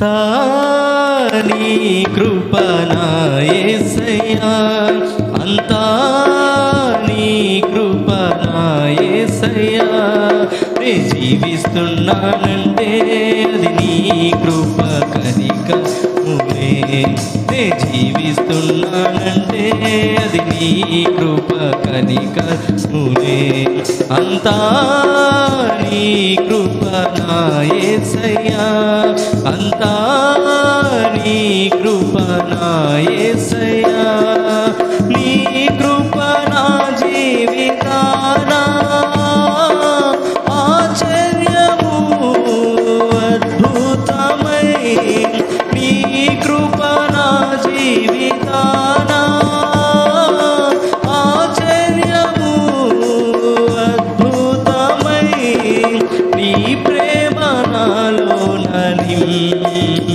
అంతా నీ కృపనాయసయ్యా అంతా నీ జీవిస్తున్నానంటే అది నీ కృప కనిక మునే నే జీవిస్తున్నానంటే అది నీ కృప కనిక మునే అంతా నీ కృప నాయసయ్యా అంతా నీ కృప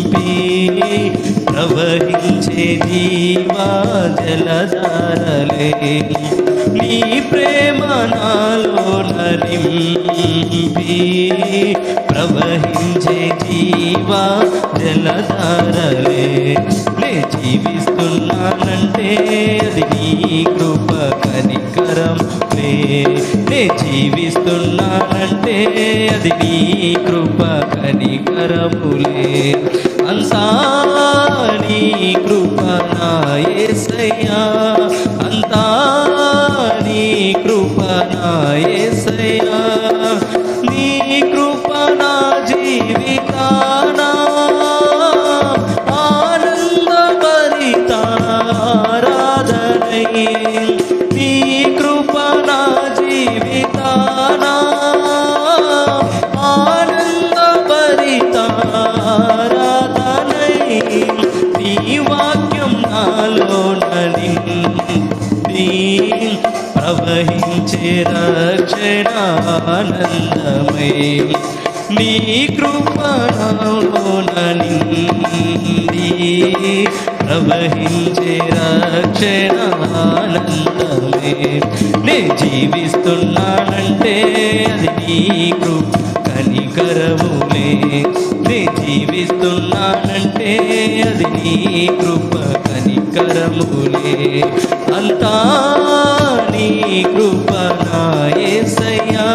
నింపి ప్రవహించే జీవా జలధారలే నీ ప్రేమ నాలో నింపి ప్రవహించే జీవా జలధారలే నే జీవిస్తున్నానంటే అది నీ కృప కనికరం లే. నే జీవిస్తున్నానంటే అది నీ కృప కనికరములే. అంతా నీ కృప నా యేసయ్యా అంతా నాలో నిండి ప్రవహించే రక్షణానందమై నీ కృపణలోన నిండి ప్రవహించే రక్షణానందమే నే జీవిస్తున్నానంటే అది నీ కృప కనికరములే నే జీవిస్తున్నానంటే అది నీ కృప కరములే అంతా నీ కృప నా యేసయ్యా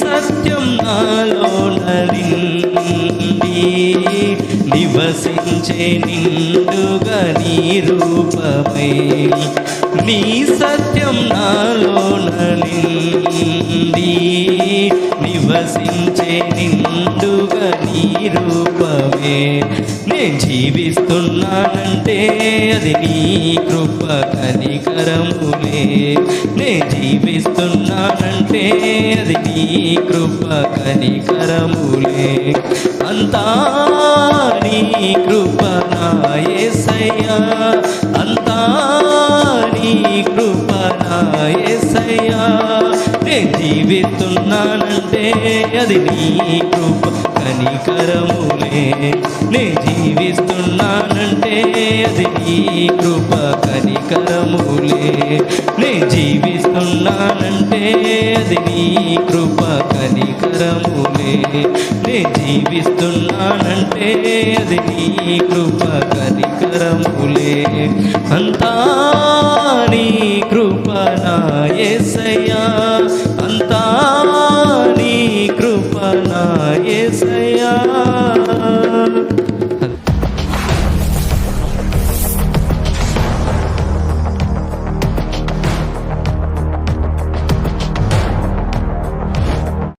సత్యం నాలో నలింది నివసించే నిండుగా నీ రూపమై నీ సత్యం నాలో నలింది నివసించే నిందుగా నీ రూపమే. నేను జీవిస్తున్నానంటే అది నీ కృప కనికరములే. నే జీవిస్తున్నానంటే అది నీ కృప కనికరములే. అంతా నీ కృప నాయ. నే జీవిస్తున్నానంటే అది నీ కృప కనికరములే. నే జీవిస్తున్నానంటే అది నీ కృప కనికరములే. నే జీవిస్తున్నానంటే అది నీ కృప కనికరములే. నే జీవిస్తున్నానంటే అది నీ కృప కనికరములే. అంతా నీ కృప నా